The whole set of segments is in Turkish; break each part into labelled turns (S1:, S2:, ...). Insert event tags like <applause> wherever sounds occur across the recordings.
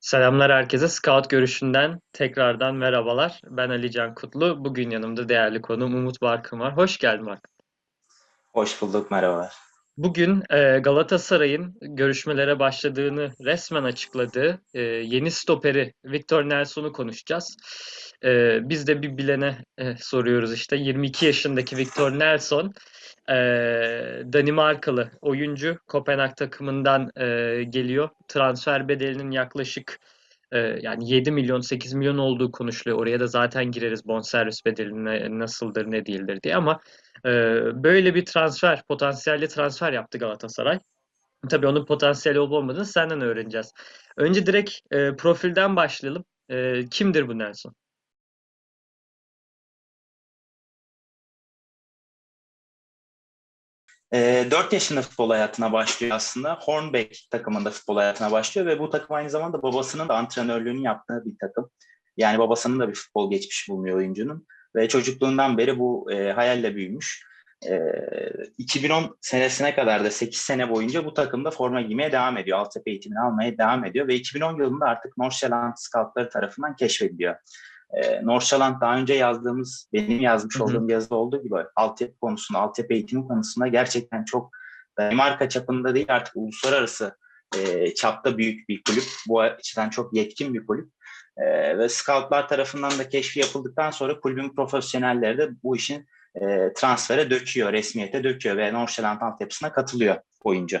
S1: Selamlar herkese. Scout görüşünden tekrardan merhabalar. Ben Ali Can Kutlu. Bugün yanımda değerli konuğum Umut Barkın var. Hoş geldin Barkın.
S2: Hoş bulduk, merhabalar.
S1: Bugün e, Galatasaray'ın görüşmelere başladığını resmen açıkladığı e, yeni stoperi Victor Nelson'u konuşacağız. E, biz de bir bilene soruyoruz işte. 22 yaşındaki Victor Nelson, Danimarkalı oyuncu. Kopenhag takımından geliyor. Transfer bedelinin yaklaşık e, yani 7 milyon 8 milyon olduğu konuşuluyor. Oraya da zaten gireriz bonservis bedeline nasıldır ne değildir diye ama e, böyle bir transfer, potansiyelli transfer yaptı Galatasaray. Tabii onun potansiyeli olup olmadığını senden öğreneceğiz. Önce direkt e, profilden başlayalım. E, kimdir bu Nelson?
S2: E, 4 yaşında futbol hayatına başlıyor aslında. Hornbeck takımında futbol hayatına başlıyor ve bu takım aynı zamanda babasının da antrenörlüğünü yaptığı bir takım. Yani babasının da bir futbol geçmişi bulunuyor oyuncunun. Ve çocukluğundan beri bu e, hayalle büyümüş. E, 2010 senesine kadar da 8 sene boyunca bu takımda forma giymeye devam ediyor. Altyapı eğitimini almaya devam ediyor. Ve 2010 yılında artık Nordsjælland scoutları tarafından keşfediliyor. E, Norşaland daha önce yazdığımız, benim yazmış
S1: Hı hı.
S2: olduğum yazıda olduğu gibi altyapı konusunda, altyapı eğitimi konusunda gerçekten çok Danimarka çapında değil artık uluslararası e, çapta büyük bir kulüp. Bu açıdan çok yetkin bir kulüp. E, ve scoutlar tarafından da keşfi yapıldıktan sonra kulübün profesyonelleri de bu işin e, transfere döküyor, resmiyete döküyor ve Norşaland altyapısına katılıyor oyuncu.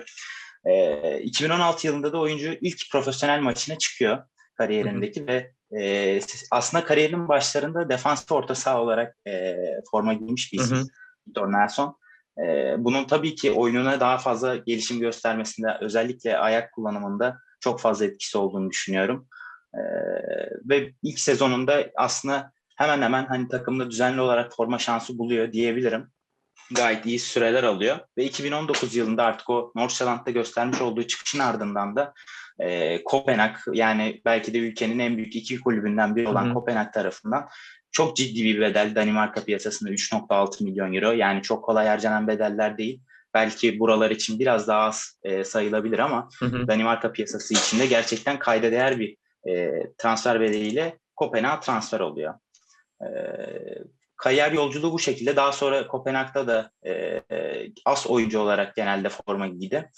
S2: E, 2016 yılında da oyuncu ilk profesyonel maçına çıkıyor kariyerindeki ve e, aslında kariyerinin başlarında defans orta saha olarak e, forma giymiş bir isim. Victor Nelson. E, bunun tabii ki oyununa daha fazla gelişim göstermesinde özellikle ayak kullanımında çok fazla etkisi olduğunu düşünüyorum. E, ve ilk sezonunda aslında hemen hemen hani takımda düzenli olarak forma şansı buluyor diyebilirim. Gayet iyi süreler alıyor ve 2019 yılında artık o Nordsjælland'da göstermiş olduğu çıkışın ardından da e, Kopenhag yani belki de ülkenin en büyük iki kulübünden biri olan
S1: Hı.
S2: Kopenhag tarafından çok ciddi bir bedel Danimarka piyasasında 3.6 milyon euro yani çok kolay harcanan bedeller değil. Belki buralar için biraz daha az e, sayılabilir ama
S1: Hı hı.
S2: Danimarka piyasası içinde gerçekten kayda değer bir e, transfer bedeliyle Kopenhag transfer oluyor. E, kariyer yolculuğu bu şekilde. Daha sonra Kopenhag'da da e, e, as oyuncu olarak genelde forma giydi.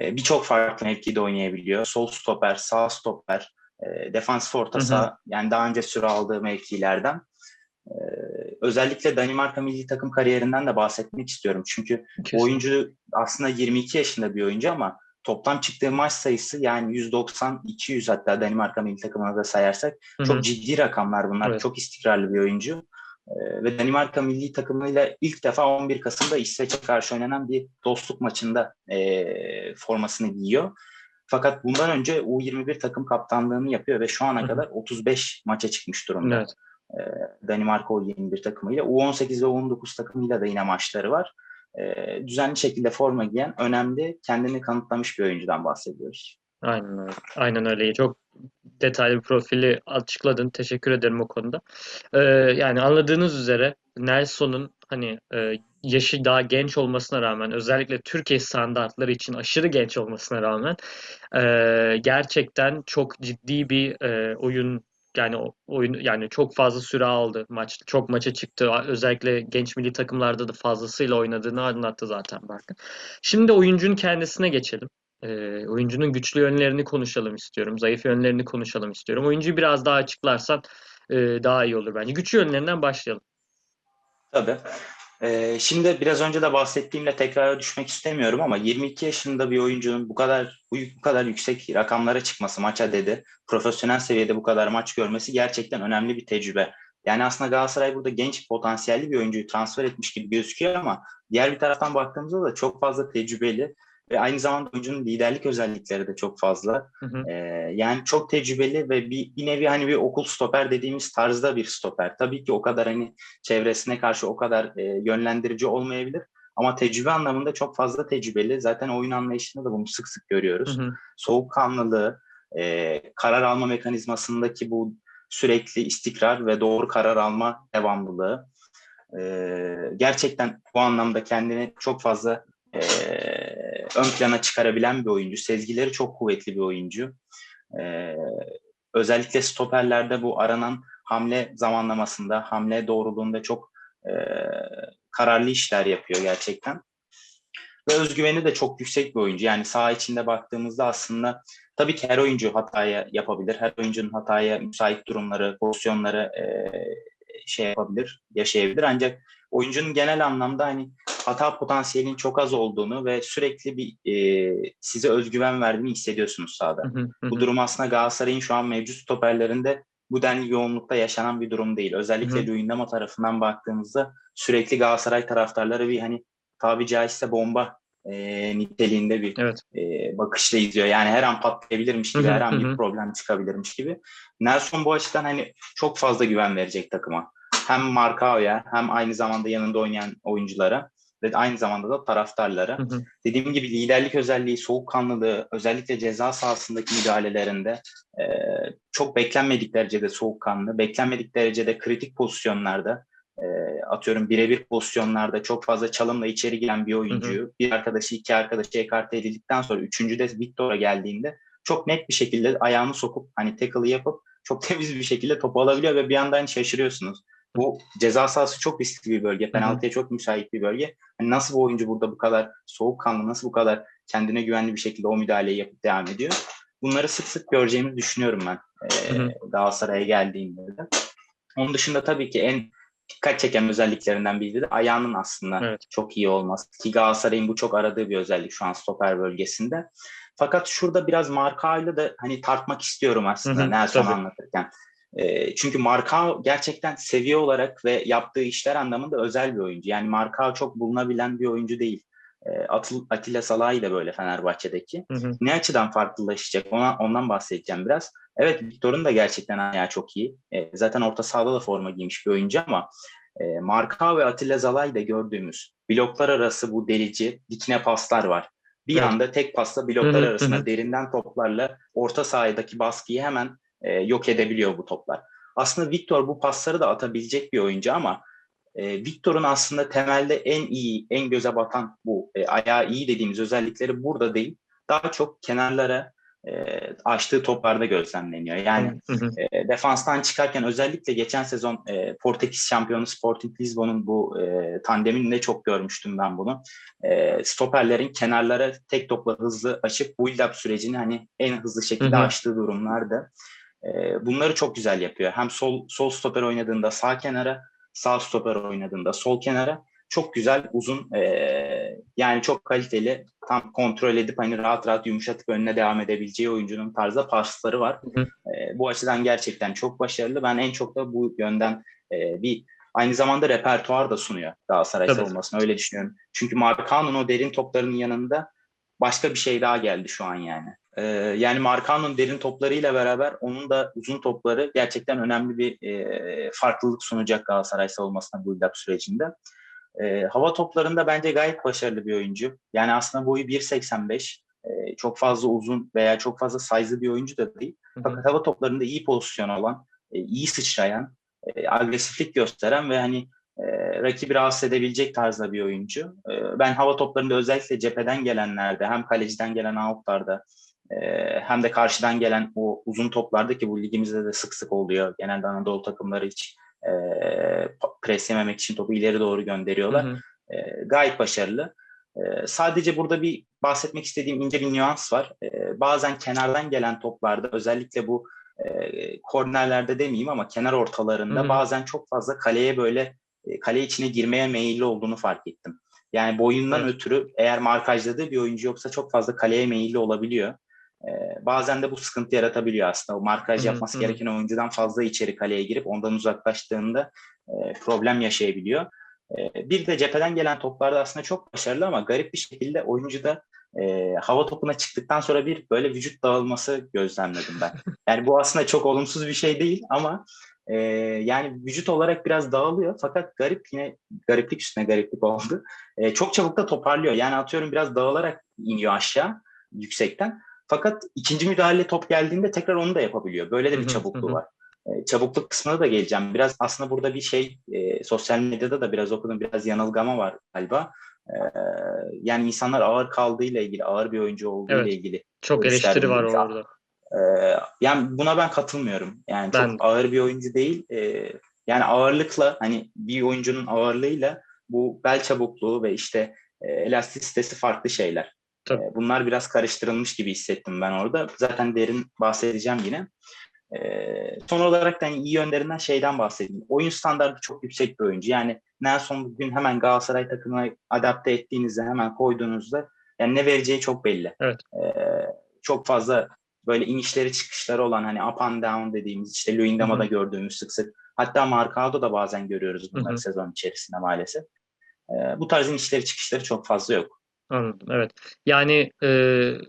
S2: E, Birçok farklı mevkide oynayabiliyor. Sol stoper, sağ stoper, e, defans orta saha yani daha önce süre aldığı mevkilerden. E, özellikle Danimarka milli takım kariyerinden de bahsetmek istiyorum. Çünkü bu oyuncu aslında 22 yaşında bir oyuncu ama toplam çıktığı maç sayısı yani 190-200 hatta Danimarka milli takımına da sayarsak
S1: Hı hı.
S2: çok ciddi rakamlar bunlar.
S1: Evet.
S2: Çok istikrarlı bir oyuncu. Ee, ve Danimarka milli takımıyla ilk defa 11 Kasım'da İsveç'e karşı oynanan bir dostluk maçında e, formasını giyiyor. Fakat bundan önce U21 takım kaptanlığını yapıyor ve şu ana kadar 35 maça çıkmış durumda.
S1: Evet.
S2: Ee, Danimarka U21 takımıyla. U18 ve U19 takımıyla da yine maçları var. Ee, düzenli şekilde forma giyen, önemli, kendini kanıtlamış bir oyuncudan bahsediyoruz.
S1: Aynen öyle. Aynen öyle. Çok detaylı bir profili açıkladın. Teşekkür ederim o konuda. Ee, yani anladığınız üzere Nelson'un hani e, yaşı daha genç olmasına rağmen özellikle Türkiye standartları için aşırı genç olmasına rağmen e, gerçekten çok ciddi bir e, oyun yani oyun yani çok fazla süre aldı maç çok maça çıktı özellikle genç milli takımlarda da fazlasıyla oynadığını anlattı zaten Barkın. Şimdi oyuncunun kendisine geçelim. Ee, oyuncunun güçlü yönlerini konuşalım istiyorum. Zayıf yönlerini konuşalım istiyorum. Oyuncuyu biraz daha açıklarsan e, daha iyi olur bence. Güçlü yönlerinden başlayalım.
S2: Tabii. Ee, şimdi biraz önce de bahsettiğimle tekrara düşmek istemiyorum ama 22 yaşında bir oyuncunun bu kadar bu kadar yüksek rakamlara çıkması maça dedi. Profesyonel seviyede bu kadar maç görmesi gerçekten önemli bir tecrübe. Yani aslında Galatasaray burada genç potansiyelli bir oyuncuyu transfer etmiş gibi gözüküyor ama diğer bir taraftan baktığımızda da çok fazla tecrübeli ve aynı zamanda oyuncunun liderlik özellikleri de çok fazla.
S1: Hı hı.
S2: Ee, yani çok tecrübeli ve bir, bir nevi hani bir okul stoper dediğimiz tarzda bir stoper. Tabii ki o kadar hani çevresine karşı o kadar e, yönlendirici olmayabilir. Ama tecrübe anlamında çok fazla tecrübeli. Zaten oyun anlayışında da bunu sık sık görüyoruz.
S1: Hı hı.
S2: Soğukkanlılığı, e, karar alma mekanizmasındaki bu sürekli istikrar ve doğru karar alma devamlılığı. E, gerçekten bu anlamda kendini çok fazla e, ön plana çıkarabilen bir oyuncu. Sezgileri çok kuvvetli bir oyuncu. E, özellikle stoperlerde bu aranan hamle zamanlamasında, hamle doğruluğunda çok e, kararlı işler yapıyor gerçekten. Ve özgüveni de çok yüksek bir oyuncu. Yani saha içinde baktığımızda aslında tabii ki her oyuncu hataya yapabilir. Her oyuncunun hataya müsait durumları, pozisyonları e, şey yapabilir, yaşayabilir. Ancak oyuncunun genel anlamda hani hata potansiyelinin çok az olduğunu ve sürekli bir e, size özgüven verdiğini hissediyorsunuz sahada.
S1: Hı hı, hı
S2: Bu durum aslında Galatasaray'ın şu an mevcut stoperlerinde bu denli yoğunlukta yaşanan bir durum değil. Özellikle. Luyendama tarafından baktığımızda sürekli Galatasaray taraftarları bir hani tabi caizse bomba e, niteliğinde bir
S1: Evet.
S2: e, bakışla izliyor. Yani her an patlayabilirmiş gibi, her an bir problem çıkabilirmiş gibi. Nelson bu açıdan hani çok fazla güven verecek takıma. Hem Marcao'ya hem aynı zamanda yanında oynayan oyunculara ve aynı zamanda da taraftarlara.
S1: Hı hı.
S2: Dediğim gibi liderlik özelliği, soğukkanlılığı, özellikle ceza sahasındaki müdahalelerinde e, çok beklenmedik derecede soğukkanlı, beklenmedik derecede kritik pozisyonlarda, e, atıyorum birebir pozisyonlarda çok fazla çalımla içeri giren bir oyuncuyu, bir arkadaşı iki arkadaşı ekarte edildikten sonra üçüncü de Victor'a geldiğinde çok net bir şekilde ayağını sokup hani tackle'ı yapıp çok <laughs> temiz bir şekilde topu alabiliyor ve bir yandan şaşırıyorsunuz. Bu ceza sahası çok riskli bir bölge. Penaltıya çok müsait bir bölge. Hani nasıl bu oyuncu burada bu kadar soğukkanlı, nasıl bu kadar kendine güvenli bir şekilde o müdahaleyi yapıp devam ediyor? Bunları sık sık göreceğimizi düşünüyorum ben e,
S1: hı.
S2: Galatasaray'a geldiğinde de. Onun dışında tabii ki en dikkat çeken özelliklerinden biri de ayağının aslında
S1: Evet.
S2: çok iyi olması. Ki Galatasaray'ın bu çok aradığı bir özellik şu an stoper bölgesinde. Fakat şurada biraz Markao'yla da hani tartmak istiyorum aslında Nelson anlatırken. E, çünkü Markao gerçekten seviye olarak ve yaptığı işler anlamında özel bir oyuncu. Yani Markao çok bulunabilen bir oyuncu değil. Atıl- Atilla Salahi de böyle Fenerbahçe'deki.
S1: Hı hı.
S2: Ne açıdan farklılaşacak ona, ondan bahsedeceğim biraz. Evet Victor'un da gerçekten ayağı çok iyi. E, zaten orta sahada da forma giymiş bir oyuncu ama e, Markao ve Atilla Zalai'de gördüğümüz bloklar arası bu delici dikine paslar var. Bir
S1: Evet.
S2: anda tek pasla bloklar
S1: Hı hı, hı.
S2: derinden toplarla orta sahadaki baskıyı hemen e, yok edebiliyor bu toplar. Aslında Victor bu pasları da atabilecek bir oyuncu ama e, Victor'un aslında temelde en iyi, en göze batan bu e, ayağı iyi dediğimiz özellikleri burada değil. Daha çok kenarlara e, açtığı toplarda gözlemleniyor. Yani e, defanstan çıkarken özellikle geçen sezon e, Portekiz şampiyonu Sporting Lisbon'un bu e, tandeminde çok görmüştüm ben bunu. E, stoperlerin kenarlara tek topla hızlı açıp build-up sürecini hani en hızlı şekilde açtığı durumlarda. E, bunları çok güzel yapıyor. Hem sol sol stoper oynadığında sağ kenara, sağ stoper oynadığında sol kenara çok güzel uzun e, yani çok kaliteli tam kontrol edip hani rahat rahat yumuşatıp önüne devam edebileceği oyuncunun tarzda pasları var.
S1: Hı hı.
S2: E, bu açıdan gerçekten çok başarılı. Ben en çok da bu yönden e, bir aynı zamanda repertuar da sunuyor Galatasaray
S1: Tabii.
S2: savunmasına öyle düşünüyorum. Çünkü Markan'ın o derin toplarının yanında başka bir şey daha geldi şu an yani. Ee, yani Markan'ın derin toplarıyla beraber onun da uzun topları gerçekten önemli bir e, farklılık sunacak Galatasaray savunmasına bu build-up sürecinde. E, hava toplarında bence gayet başarılı bir oyuncu. Yani aslında boyu 1.85. E, çok fazla uzun veya çok fazla size'lı bir oyuncu da değil.
S1: Hı hı.
S2: Fakat hava toplarında iyi pozisyon olan, e, iyi sıçrayan, e, agresiflik gösteren ve hani e, rakibi rahatsız edebilecek tarzda bir oyuncu. E, ben hava toplarında özellikle cepheden gelenlerde hem kaleciden gelen outlarda hem de karşıdan gelen o uzun toplarda ki bu ligimizde de sık sık oluyor. Genelde Anadolu takımları hiç e, pres yememek için topu ileri doğru gönderiyorlar.
S1: Hı hı.
S2: E, gayet başarılı. E, sadece burada bir bahsetmek istediğim ince bir nüans var. E, bazen kenardan gelen toplarda özellikle bu e, kornerlerde demeyeyim ama kenar ortalarında
S1: Hı hı.
S2: bazen çok fazla kaleye böyle e, kale içine girmeye meyilli olduğunu fark ettim. Yani boyundan
S1: Evet.
S2: ötürü eğer markajladığı bir oyuncu yoksa çok fazla kaleye meyilli olabiliyor. Bazen de bu sıkıntı yaratabiliyor aslında. O markaj
S1: Hı
S2: yapması
S1: hı
S2: gereken oyuncudan fazla içeri kaleye girip ondan uzaklaştığında e, problem yaşayabiliyor. E, bir de cepheden gelen toplarda aslında çok başarılı ama garip bir şekilde oyuncu da e, hava topuna çıktıktan sonra bir böyle vücut dağılması gözlemledim ben. <laughs> Yani bu aslında çok olumsuz bir şey değil ama e, yani vücut olarak biraz dağılıyor fakat garip yine gariplik üstüne gariplik oldu. E, çok çabuk da toparlıyor. Yani atıyorum biraz dağılarak iniyor aşağı yüksekten. Fakat ikinci müdahale top geldiğinde tekrar onu da yapabiliyor. Böyle de bir çabukluğu var. E, çabukluk kısmına da geleceğim. Biraz aslında burada bir şey e, sosyal medyada da biraz okudum. Biraz yanılgama var galiba. E, yani insanlar ağır kaldığıyla ilgili, ağır bir oyuncu olduğu
S1: Evet.
S2: ile ilgili
S1: Çok
S2: polisler
S1: eleştiri var orada.
S2: E, yani buna ben katılmıyorum. Yani çok
S1: Ben-
S2: ağır bir oyuncu değil. E, yani ağırlıkla hani bir oyuncunun ağırlığıyla bu bel çabukluğu ve işte e, elastisitesi farklı şeyler.
S1: Tabii.
S2: Bunlar biraz karıştırılmış gibi hissettim ben orada. Zaten derin bahsedeceğim yine. Son olarak da hani iyi yönlerinden şeyden bahsedeyim. Oyun standartı çok yüksek bir oyuncu. Yani Nelson bugün hemen Galatasaray takımına adapte ettiğinizde hemen koyduğunuzda yani ne vereceği çok belli.
S1: Evet.
S2: Çok fazla böyle inişleri çıkışları olan hani up and down dediğimiz işte Luyendama'da gördüğümüz sık sık hatta Marcado da bazen görüyoruz bunları
S1: Hı hı.
S2: sezon içerisinde maalesef. E, bu tarz inişleri çıkışları çok fazla yok.
S1: Anladım, evet. Yani e,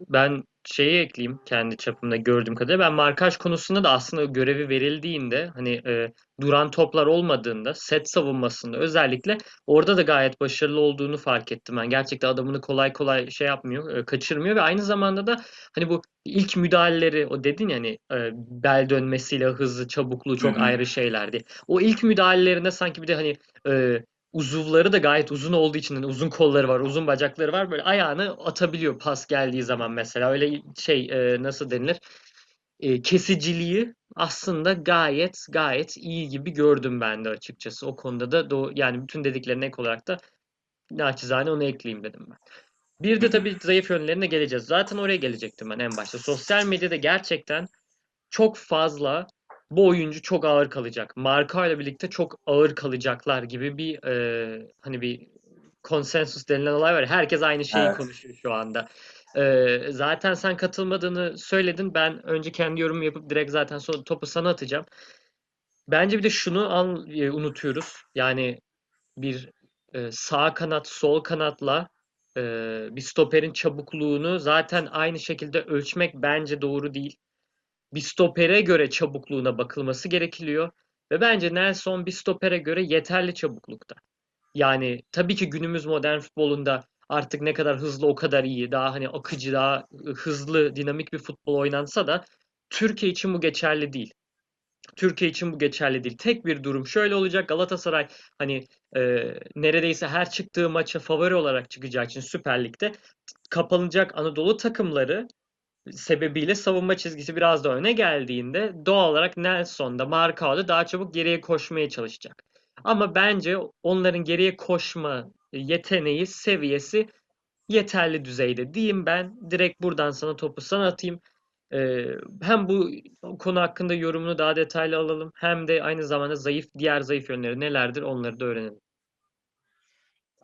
S1: ben şeyi ekleyeyim kendi çapımda gördüğüm kadarıyla. Ben markaj konusunda da aslında görevi verildiğinde hani e, duran toplar olmadığında set savunmasında özellikle orada da gayet başarılı olduğunu fark ettim ben. Gerçekten adamını kolay kolay şey yapmıyor, e, kaçırmıyor ve aynı zamanda da hani bu ilk müdahaleleri o dedin ya hani e, bel dönmesiyle hızlı, çabukluğu çok
S2: Hı
S1: ayrı şeylerdi. O ilk müdahalelerinde sanki bir de hani e, uzuvları da gayet uzun olduğu için hani uzun kolları var, uzun bacakları var. Böyle ayağını atabiliyor pas geldiği zaman mesela. Öyle şey e, nasıl denilir? E, kesiciliği aslında gayet gayet iyi gibi gördüm ben de açıkçası. O konuda da doğ yani bütün dediklerine ek olarak da naçizane onu ekleyeyim dedim ben. Bir de tabii <laughs> zayıf yönlerine geleceğiz. Zaten oraya gelecektim ben en başta. Sosyal medyada gerçekten çok fazla bu oyuncu çok ağır kalacak. Marka ile birlikte çok ağır kalacaklar gibi bir e, hani bir konsensus denilen olay var. Herkes aynı şeyi
S2: Evet.
S1: konuşuyor şu anda. E, zaten sen katılmadığını söyledin. Ben önce kendi yorumumu yapıp direkt zaten sonra topu sana atacağım. Bence bir de şunu an, e, unutuyoruz. Yani bir e, sağ kanat, sol kanatla e, bir stoperin çabukluğunu zaten aynı şekilde ölçmek bence doğru değil. Bir stopere göre çabukluğuna bakılması gerekiliyor. Ve bence Nelson bir stopere göre yeterli çabuklukta. Yani tabii ki günümüz modern futbolunda artık ne kadar hızlı o kadar iyi. Daha hani akıcı, daha hızlı, dinamik bir futbol oynansa da Türkiye için bu geçerli değil. Türkiye için bu geçerli değil. Tek bir durum şöyle olacak. Galatasaray hani e, neredeyse her çıktığı maça favori olarak çıkacağı için Süper Lig'de kapanacak Anadolu takımları sebebiyle savunma çizgisi biraz da öne geldiğinde doğal olarak Nelson da Marcao da daha çabuk geriye koşmaya çalışacak. Ama bence onların geriye koşma yeteneği, seviyesi yeterli düzeyde diyeyim ben. Direkt buradan sana topu sana atayım. Ee, hem bu konu hakkında yorumunu daha detaylı alalım hem de aynı zamanda zayıf diğer zayıf yönleri nelerdir onları da öğrenelim.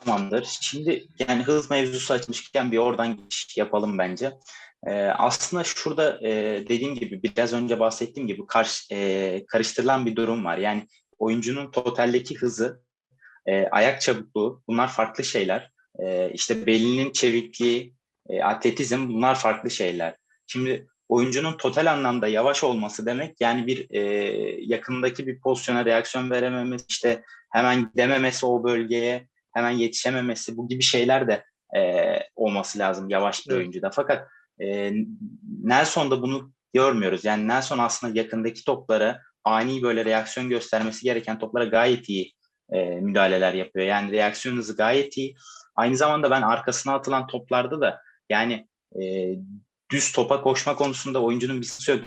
S2: Tamamdır. Şimdi yani hız mevzusu açmışken bir oradan geçiş yapalım bence. Ee, aslında şurada e, dediğim gibi biraz önce bahsettiğim gibi karşı, e, karıştırılan bir durum var. Yani oyuncunun totaldeki hızı, e, ayak çabukluğu bunlar farklı şeyler. E, işte belinin çevikliği, e, atletizm bunlar farklı şeyler. Şimdi oyuncunun total anlamda yavaş olması demek yani bir e, yakındaki bir pozisyona reaksiyon verememesi, işte hemen gidememesi o bölgeye, hemen yetişememesi bu gibi şeyler de e, olması lazım yavaş bir oyuncuda. Fakat e, Nelson'da bunu görmüyoruz. Yani Nelson aslında yakındaki toplara ani böyle reaksiyon göstermesi gereken toplara gayet iyi e, müdahaleler yapıyor. Yani reaksiyon hızı gayet iyi. Aynı zamanda ben arkasına atılan toplarda da yani e, düz topa koşma konusunda oyuncunun bir yok.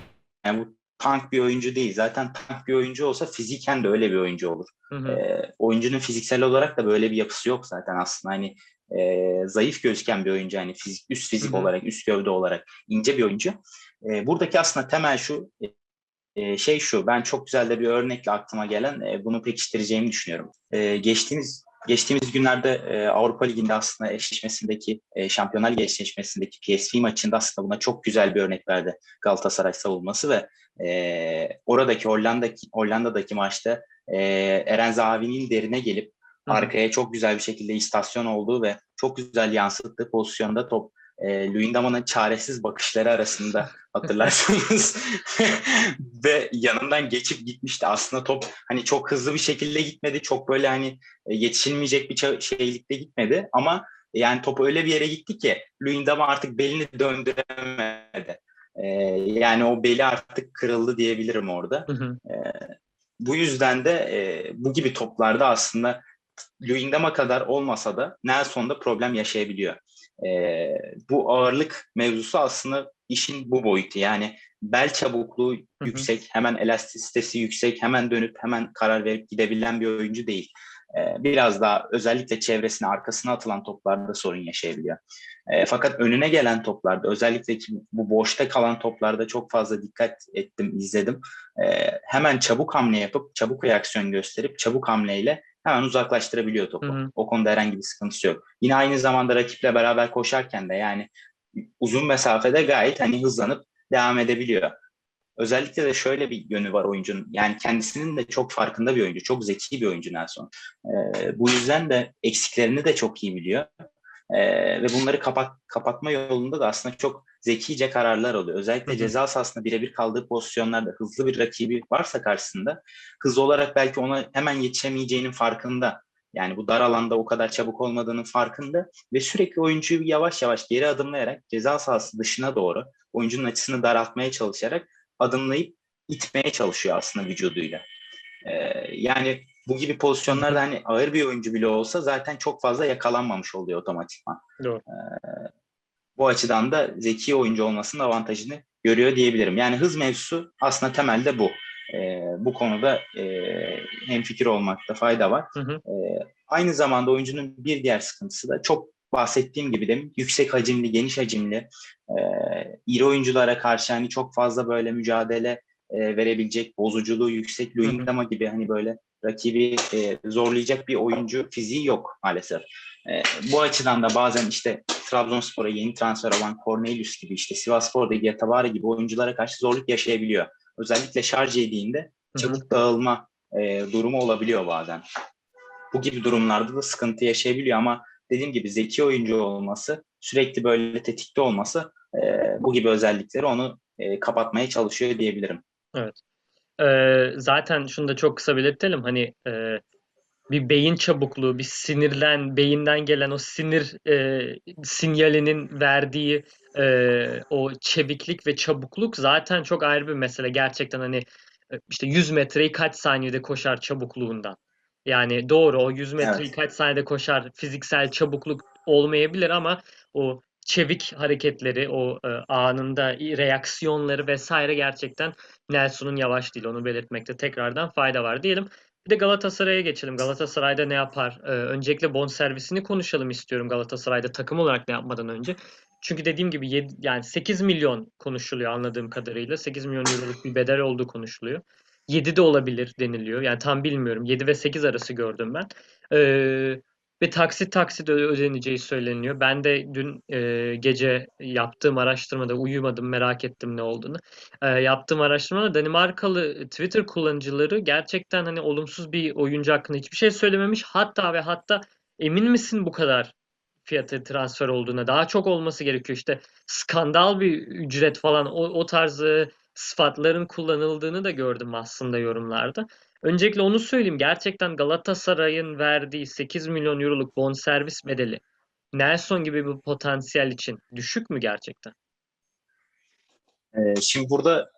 S2: Yani bu tank bir oyuncu değil. Zaten tank bir oyuncu olsa fiziken de öyle bir oyuncu olur.
S1: Hı hı.
S2: E, oyuncunun fiziksel olarak da böyle bir yapısı yok zaten aslında. Hani e, zayıf gözüken bir oyuncu hani fizik üst fizik
S1: Hı hı.
S2: olarak, üst gövde olarak ince bir oyuncu. E, buradaki aslında temel şu e, şey şu. Ben çok güzel de bir örnekle aklıma gelen e, bunu pekiştireceğimi düşünüyorum. E, geçtiğimiz geçtiğimiz günlerde e, Avrupa Ligi'nde aslında eşleşmesindeki e, Şampiyonlar Ligi eşleşmesindeki PSV maçında aslında buna çok güzel bir örnek verdi Galatasaray savunması ve e, oradaki Hollanda'daki Hollanda'daki maçta e, Eren Zahavi'nin derine gelip. Arkaya çok güzel bir şekilde istasyon olduğu ve çok güzel yansıttığı pozisyonda top e, Luyendama'nın çaresiz bakışları arasında <laughs> hatırlarsanız <laughs> ve yanından geçip gitmişti. Aslında top hani çok hızlı bir şekilde gitmedi. Çok böyle hani e, yetişilmeyecek bir şeylikte gitmedi ama yani top öyle bir yere gitti ki Luyendama artık belini döndüremedi. E, yani o beli artık kırıldı diyebilirim orada.
S1: Hı hı.
S2: Bu yüzden de e, bu gibi toplarda aslında Luyendama kadar olmasa da Nelson'da problem yaşayabiliyor. E, bu ağırlık mevzusu aslında işin bu boyutu. Yani bel çabukluğu
S1: Hı hı.
S2: yüksek, hemen elastisitesi yüksek, hemen dönüp hemen karar verip gidebilen bir oyuncu değil. E, biraz daha özellikle çevresine, arkasına atılan toplarda sorun yaşayabiliyor. E, fakat önüne gelen toplarda, özellikle ki bu boşta kalan toplarda çok fazla dikkat ettim, izledim. E, hemen çabuk hamle yapıp, çabuk reaksiyon gösterip, çabuk hamleyle hemen uzaklaştırabiliyor topu.
S1: Hı hı.
S2: O konuda herhangi bir sıkıntısı yok. Yine aynı zamanda rakiple beraber koşarken de yani uzun mesafede gayet hani hızlanıp devam edebiliyor. Özellikle de şöyle bir yönü var oyuncunun. Yani kendisinin de çok farkında bir oyuncu. Çok zeki bir oyuncu Nelson. Ee, bu yüzden de eksiklerini de çok iyi biliyor. Ee, ve bunları kapat, kapatma yolunda da aslında çok zekice kararlar alıyor. Özellikle ceza sahasında birebir kaldığı pozisyonlarda hızlı bir rakibi varsa karşısında hızlı olarak belki ona hemen yetişemeyeceğinin farkında. Yani bu dar alanda o kadar çabuk olmadığının farkında ve sürekli oyuncuyu yavaş yavaş geri adımlayarak ceza sahası dışına doğru oyuncunun açısını daraltmaya çalışarak adımlayıp itmeye çalışıyor aslında vücuduyla. Ee, yani bu gibi pozisyonlarda hani ağır bir oyuncu bile olsa zaten çok fazla yakalanmamış oluyor otomatikman.
S1: Doğru.
S2: Ee, bu açıdan da zeki oyuncu olmasının avantajını görüyor diyebilirim. Yani hız mevzusu aslında temelde bu. Ee, bu konuda e, hemfikir olmakta fayda var.
S1: Hı hı.
S2: Ee, aynı zamanda oyuncunun bir diğer sıkıntısı da çok bahsettiğim gibi demin yüksek hacimli, geniş hacimli, e, iri oyunculara karşı hani çok fazla böyle mücadele e, verebilecek, bozuculuğu yüksek. Luyendama gibi hani böyle rakibi e, zorlayacak bir oyuncu fiziği yok maalesef. E, bu açıdan da bazen işte Trabzonspor'a yeni transfer olan Cornelius gibi işte Sivasspor'da Yatabari gibi oyunculara karşı zorluk yaşayabiliyor. Özellikle şarj yediğinde çabuk dağılma e, durumu olabiliyor bazen. Bu gibi durumlarda da sıkıntı yaşayabiliyor ama dediğim gibi zeki oyuncu olması, sürekli böyle tetikte olması e, bu gibi özellikleri onu e, kapatmaya çalışıyor diyebilirim.
S1: Ee, zaten şunu da çok kısa belirtelim. Hani e, bir beyin çabukluğu, bir sinirlen, beyinden gelen o sinir e, sinyalinin verdiği e, o çeviklik ve çabukluk zaten çok ayrı bir mesele. Gerçekten hani e, işte 100 metreyi kaç saniyede koşar çabukluğundan. Yani doğru o 100 metreyi
S2: Evet.
S1: kaç saniyede koşar fiziksel çabukluk olmayabilir ama o çevik hareketleri, o e, anında reaksiyonları vesaire gerçekten Nelson'un yavaş değil. Onu belirtmekte tekrardan fayda var diyelim. Bir de Galatasaray'a geçelim. Galatasaray'da ne yapar? Ee, öncelikle bonservisini konuşalım istiyorum Galatasaray'da takım olarak ne yapmadan önce. Çünkü dediğim gibi yedi- yani 8 milyon konuşuluyor anladığım kadarıyla. 8 milyon euroluk bir bedel olduğu konuşuluyor. 7 de olabilir deniliyor. Yani tam bilmiyorum. 7 ve 8 arası gördüm ben. Ee, ve taksit taksit ödeneceği söyleniyor. Ben de dün e, gece yaptığım araştırmada uyumadım, merak ettim ne olduğunu e, yaptığım araştırmada Danimarkalı Twitter kullanıcıları gerçekten hani olumsuz bir oyuncu hakkında hiçbir şey söylememiş. Hatta ve hatta emin misin bu kadar fiyatı transfer olduğuna? Daha çok olması gerekiyor. İşte skandal bir ücret falan o, o tarzı sıfatların kullanıldığını da gördüm aslında yorumlarda. Öncelikle onu söyleyeyim. Gerçekten Galatasaray'ın verdiği 8 milyon euroluk bonservis bedeli Nelson gibi bir potansiyel için düşük mü gerçekten?
S2: Ee, şimdi burada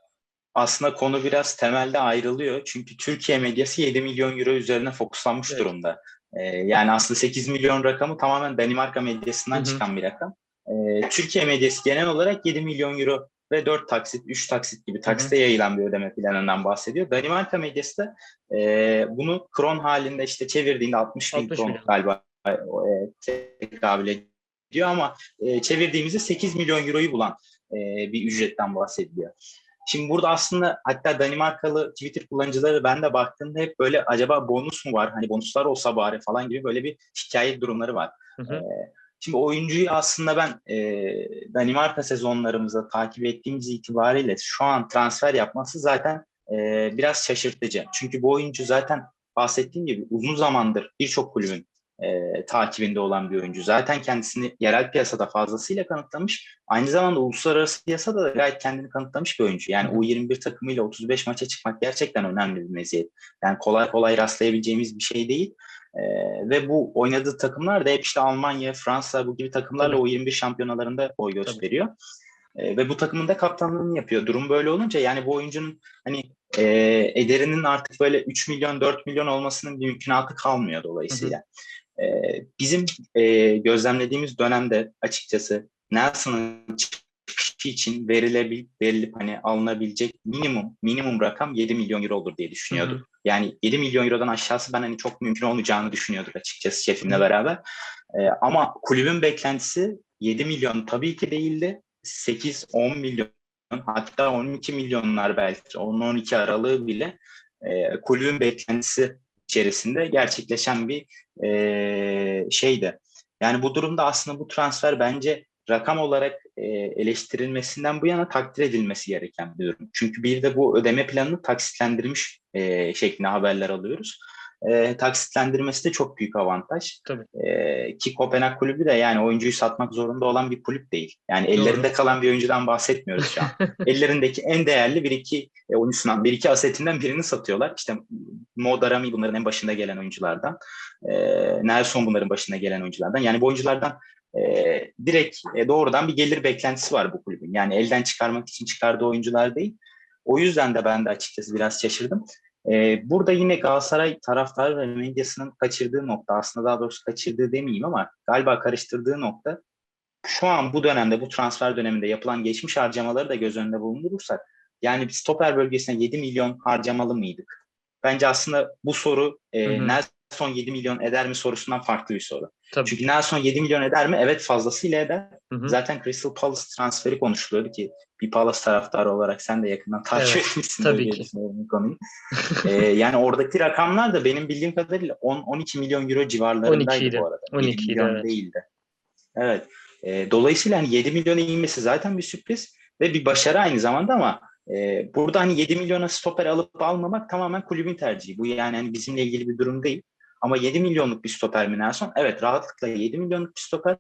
S2: aslında konu biraz temelde ayrılıyor. Çünkü Türkiye medyası 7 milyon euro üzerine fokuslanmış
S1: Evet.
S2: durumda. Ee, yani aslında 8 milyon rakamı tamamen Danimarka medyasından
S1: Hı hı.
S2: çıkan bir rakam. Ee, Türkiye medyası genel olarak 7 milyon euro ve 4 taksit, 3 taksit gibi taksite yayılan bir ödeme planından bahsediyor. Danimarka medyası da e, bunu kron halinde işte çevirdiğinde 60 bin
S1: 60
S2: kron
S1: milyon.
S2: galiba e, tekabül ediyor ama e, çevirdiğimizde 8 milyon euroyu bulan e, bir ücretten bahsediliyor. Şimdi burada aslında hatta Danimarkalı Twitter kullanıcıları ben de baktığımda hep böyle acaba bonus mu var? Hani bonuslar olsa bari falan gibi böyle bir şikayet durumları var.
S1: Hı hı.
S2: Ee, şimdi oyuncuyu aslında ben e, Danimarka sezonlarımızda takip ettiğimiz itibariyle şu an transfer yapması zaten e, biraz şaşırtıcı. Çünkü bu oyuncu zaten bahsettiğim gibi uzun zamandır birçok kulübün e, takibinde olan bir oyuncu. Zaten kendisini yerel piyasada fazlasıyla kanıtlamış. Aynı zamanda uluslararası piyasada da gayet kendini kanıtlamış bir oyuncu. Yani
S1: Hı hı.
S2: U21 takımıyla 35 maça çıkmak gerçekten önemli bir meziyet. Yani kolay kolay rastlayabileceğimiz bir şey değil. E, ve bu oynadığı takımlar da hep işte Almanya, Fransa bu gibi takımlarla
S1: Tabii.
S2: U21 şampiyonalarında boy gösteriyor. E, ve bu takımın da kaptanlığını yapıyor. Durum böyle olunca yani bu oyuncunun hani e, ederinin artık böyle 3 milyon 4 milyon olmasının bir mümkünatı kalmıyor dolayısıyla. E, bizim e, gözlemlediğimiz dönemde açıkçası Nelson'ın çıkışı için verilebil, verilip hani alınabilecek minimum minimum rakam 7 milyon euro olur diye düşünüyorduk.
S1: Hı hı.
S2: Yani 7 milyon eurodan aşağısı ben hani çok mümkün olmayacağını düşünüyorduk açıkçası şefimle beraber. E, ama kulübün beklentisi 7 milyon tabii ki değildi. 8-10 milyon hatta 12 milyonlar belki 10-12 aralığı bile e, kulübün beklentisi içerisinde gerçekleşen bir e, şeydi. Yani bu durumda aslında bu transfer bence rakam olarak e, eleştirilmesinden bu yana takdir edilmesi gereken bir durum. Çünkü bir de bu ödeme planını taksitlendirmiş e, şeklinde haberler alıyoruz. E, taksitlendirmesi de çok büyük avantaj.
S1: Tabii.
S2: E, ki Kopenhag kulübü de yani oyuncuyu satmak zorunda olan bir kulüp değil. Yani
S1: Doğru.
S2: ellerinde kalan bir oyuncudan bahsetmiyoruz şu an. <laughs> Ellerindeki en değerli bir iki e, oyuncusundan, bir iki asetinden birini satıyorlar. İşte Mo Darami bunların en başında gelen oyunculardan. E, Nelson bunların başında gelen oyunculardan. Yani bu oyunculardan e, direkt e, doğrudan bir gelir beklentisi var bu kulübün. Yani elden çıkarmak için çıkardığı oyuncular değil. O yüzden de ben de açıkçası biraz şaşırdım. E, burada yine Galatasaray taraftarı ve medyasının kaçırdığı nokta aslında daha doğrusu kaçırdığı demeyeyim ama galiba karıştırdığı nokta şu an bu dönemde bu transfer döneminde yapılan geçmiş harcamaları da göz önünde bulundurursak yani stoper bölgesine 7 milyon harcamalı mıydık? Bence aslında bu soru e. Nelson 7 milyon eder mi sorusundan farklı bir soru.
S1: Tabii.
S2: Çünkü Nelson 7 milyon eder mi? Evet fazlasıyla eder.
S1: Hı hı.
S2: Zaten Crystal Palace transferi konuşuluyordu ki bir Palace taraftarı olarak sen de yakından takip
S1: Evet,
S2: etmişsin
S1: tabii ki.
S2: konuyu. Ee, yani oradaki rakamlar da benim bildiğim kadarıyla 10-12 milyon euro civarlarındaydı
S1: 12'ydi.
S2: bu arada.
S1: 12'ydi,
S2: 7 milyon
S1: evet.
S2: değildi. Evet. Ee, dolayısıyla hani 7 milyona inmesi zaten bir sürpriz ve bir başarı aynı zamanda ama e, burada hani 7 milyona stoper alıp almamak tamamen kulübün tercihi. Bu yani hani bizimle ilgili bir durum değil. Ama 7 milyonluk bir stoper mi Nelson? Evet rahatlıkla 7 milyonluk bir stoper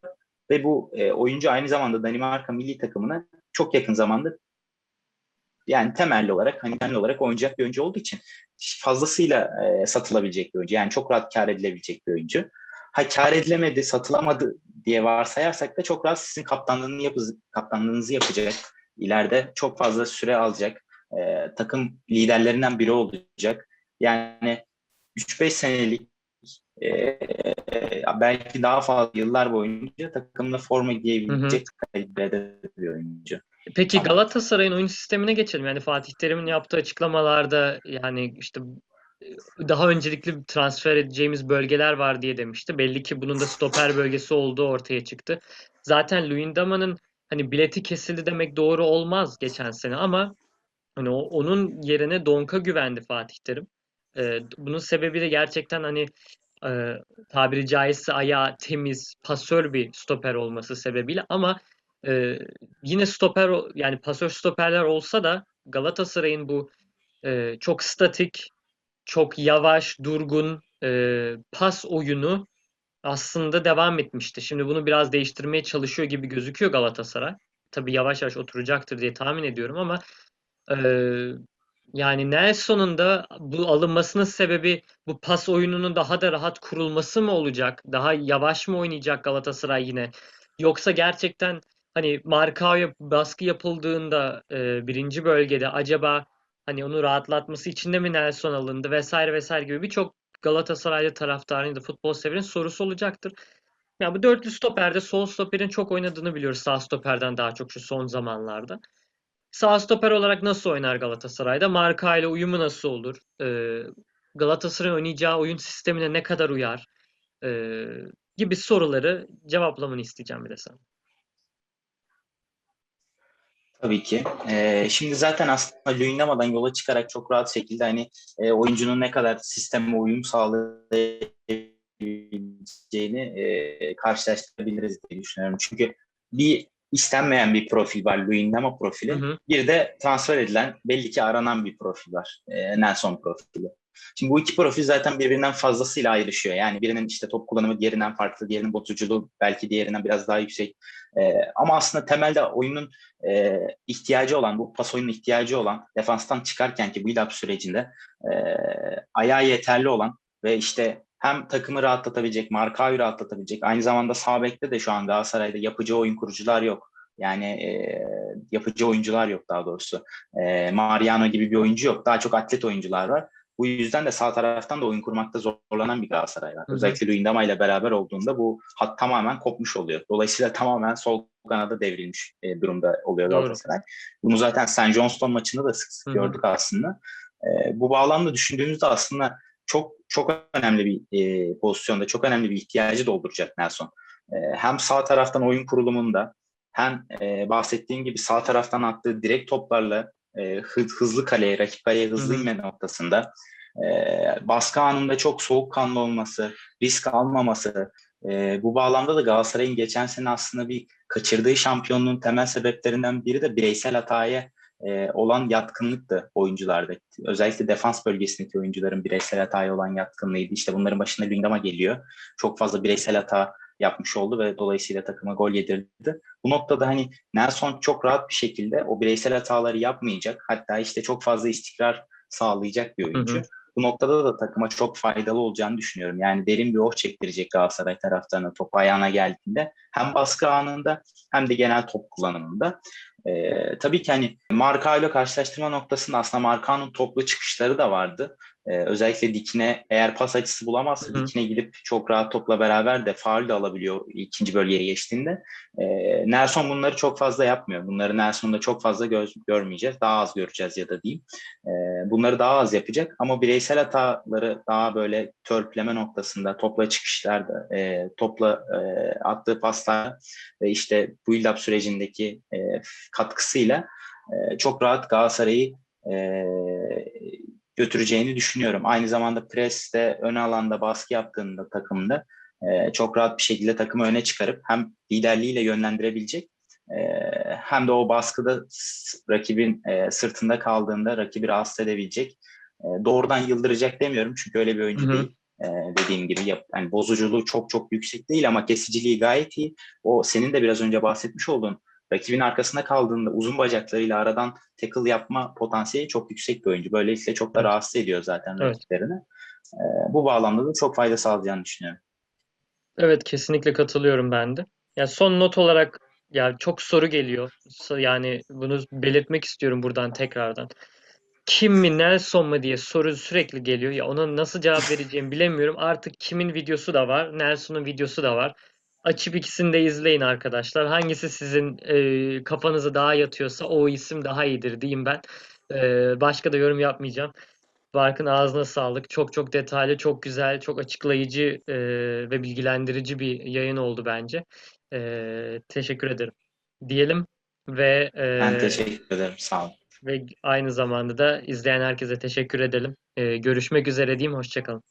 S2: ve bu e, oyuncu aynı zamanda Danimarka milli takımına çok yakın zamanda yani temelli olarak hani temel olarak oynayacak bir oyuncu olduğu için fazlasıyla e, satılabilecek bir oyuncu. Yani çok rahat kar edilebilecek bir oyuncu. Ha kar edilemedi, satılamadı diye varsayarsak da çok rahat sizin kaptanlığını yapı, kaptanlığınızı yapacak. İleride çok fazla süre alacak. E, takım liderlerinden biri olacak. Yani 3-5 senelik e, belki daha fazla yıllar boyunca takımda forma giyebilecek kalibrede bir oyuncu.
S1: Peki. Galatasaray'ın oyun sistemine geçelim. Yani Fatih Terim'in yaptığı açıklamalarda yani işte daha öncelikli transfer edeceğimiz bölgeler var diye demişti. Belli ki bunun da stoper bölgesi olduğu ortaya çıktı. Zaten Luyendama'nın hani bileti kesildi demek doğru olmaz geçen sene ama hani onun yerine Donk'a güvendi Fatih Terim. Ee, bunun sebebi de gerçekten hani e, tabiri caizse ayağı temiz, pasör bir stoper olması sebebiyle ama e, yine stoper yani pasör stoperler olsa da Galatasaray'ın bu e, çok statik, çok yavaş, durgun e, pas oyunu aslında devam etmişti. Şimdi bunu biraz değiştirmeye çalışıyor gibi gözüküyor Galatasaray. Tabii yavaş yavaş oturacaktır diye tahmin ediyorum ama e, yani Nelson'un da bu alınmasının sebebi bu pas oyununun daha da rahat kurulması mı olacak? Daha yavaş mı oynayacak Galatasaray yine? Yoksa gerçekten hani Markao'ya baskı yapıldığında e, birinci bölgede acaba hani onu rahatlatması için de mi Nelson alındı vesaire vesaire gibi birçok Galatasaraylı taraftarın da futbol severin sorusu olacaktır. Ya bu dörtlü stoperde sol stoperin çok oynadığını biliyoruz sağ stoperden daha çok şu son zamanlarda. Sağ stoper olarak nasıl oynar Galatasaray'da? Marka ile uyumu nasıl olur? Ee, Galatasaray'ın oynayacağı oyun sistemine ne kadar uyar? Ee, gibi soruları cevaplamanı isteyeceğim bir de sana.
S2: Tabii ki. Ee, şimdi zaten aslında Luyendama'dan yola çıkarak çok rahat şekilde hani e, oyuncunun ne kadar sisteme uyum sağlayabileceğini e, karşılaştırabiliriz diye düşünüyorum. Çünkü bir istenmeyen bir profil var Luyendama profili.
S1: Hı hı.
S2: Bir de transfer edilen belli ki aranan bir profil var. E, Nelson profili. Şimdi bu iki profil zaten birbirinden fazlasıyla ayrışıyor. Yani birinin işte top kullanımı diğerinden farklı, diğerinin bozuculuğu belki diğerinden biraz daha yüksek. E, ama aslında temelde oyunun e, ihtiyacı olan, bu pas oyunun ihtiyacı olan defanstan çıkarken ki build-up sürecinde e, ayağı yeterli olan ve işte hem takımı rahatlatabilecek, markayı rahatlatabilecek, aynı zamanda sağ bekte de şu an Galatasaray'da yapıcı oyun kurucular yok. Yani e, yapıcı oyuncular yok daha doğrusu. E, Mariano gibi bir oyuncu yok. Daha çok atlet oyuncular var. Bu yüzden de sağ taraftan da oyun kurmakta zorlanan bir Galatasaray var.
S1: Hı hı.
S2: Özellikle Luyendama ile beraber olduğunda bu hat tamamen kopmuş oluyor. Dolayısıyla tamamen sol kanada devrilmiş e, durumda oluyor
S1: Doğru.
S2: Galatasaray. Bunu zaten St. Johnston maçında da sık sık
S1: Hı hı.
S2: gördük aslında. E, bu bağlamda düşündüğümüzde aslında çok çok önemli bir e, pozisyonda, çok önemli bir ihtiyacı dolduracak Nelson. E, hem sağ taraftan oyun kurulumunda hem e, bahsettiğim gibi sağ taraftan attığı direkt toplarla e, hız- hızlı kaleye, rakip kaleye hızlı
S1: Hı hı.
S2: inme noktasında e, baskı anında çok soğukkanlı olması, risk almaması, e, bu bağlamda da Galatasaray'ın geçen sene aslında bir kaçırdığı şampiyonluğun temel sebeplerinden biri de bireysel hataya e, olan yatkınlıktı oyuncularda. Özellikle defans bölgesindeki oyuncuların bireysel hataya olan yatkınlığıydı. İşte bunların başında Lingama geliyor. Çok fazla bireysel hata yapmış oldu ve dolayısıyla takıma gol yedirdi. Bu noktada hani Nelson çok rahat bir şekilde o bireysel hataları yapmayacak. Hatta işte çok fazla istikrar sağlayacak bir oyuncu.
S1: Hı hı.
S2: Bu noktada da takıma çok faydalı olacağını düşünüyorum. Yani derin bir oh çektirecek Galatasaray taraftarına top ayağına geldiğinde. Hem baskı anında hem de genel top kullanımında. Ee, tabii ki hani Marka ile karşılaştırma noktasında aslında Marka'nın toplu çıkışları da vardı. Ee, özellikle dikine eğer pas açısı bulamazsa
S1: Hı
S2: dikine gidip çok rahat topla beraber de faul de alabiliyor ikinci bölgeye geçtiğinde. Ee, Nelson bunları çok fazla yapmıyor. Bunları Nelson'da çok fazla göz, görmeyeceğiz. Daha az göreceğiz ya da diyeyim. Ee, bunları daha az yapacak ama bireysel hataları daha böyle törpleme noktasında topla çıkışlarda, e, topla e, attığı paslar ve işte build-up sürecindeki e, katkısıyla e, çok rahat Galatasaray'ı e, götüreceğini düşünüyorum. Aynı zamanda preste ön alanda baskı yaptığında takımda e, çok rahat bir şekilde takımı öne çıkarıp hem liderliğiyle yönlendirebilecek e, hem de o baskıda rakibin e, sırtında kaldığında rakibi rahatsız edebilecek. E, doğrudan yıldıracak demiyorum çünkü öyle bir oyuncu
S1: Hı hı.
S2: değil. E, dediğim gibi yap, yani bozuculuğu çok çok yüksek değil ama kesiciliği gayet iyi. O senin de biraz önce bahsetmiş olduğun rakibin arkasında kaldığında uzun bacaklarıyla aradan tackle yapma potansiyeli çok yüksek bir oyuncu. Böylelikle çok da
S1: Evet.
S2: rahatsız ediyor zaten
S1: Evet.
S2: rakiplerini. E, bu bağlamda da çok fayda sağlayacağını düşünüyorum.
S1: Evet kesinlikle katılıyorum ben de. Ya son not olarak ya çok soru geliyor. Yani bunu belirtmek istiyorum buradan tekrardan. Kim mi Nelson mu diye soru sürekli geliyor. Ya ona nasıl cevap vereceğimi bilemiyorum. Artık kimin videosu da var, Nelson'un videosu da var. Açıp ikisini de izleyin arkadaşlar. Hangisi sizin e, kafanıza daha yatıyorsa o isim daha iyidir diyeyim ben. E, başka da yorum yapmayacağım. Barkın ağzına sağlık. Çok çok detaylı, çok güzel, çok açıklayıcı e, ve bilgilendirici bir yayın oldu bence. E, teşekkür ederim. Diyelim ve
S2: Ben
S1: e,
S2: teşekkür ederim. Sağ olun.
S1: ve aynı zamanda da izleyen herkese teşekkür edelim. E, görüşmek üzere diyeyim. Hoşça kalın.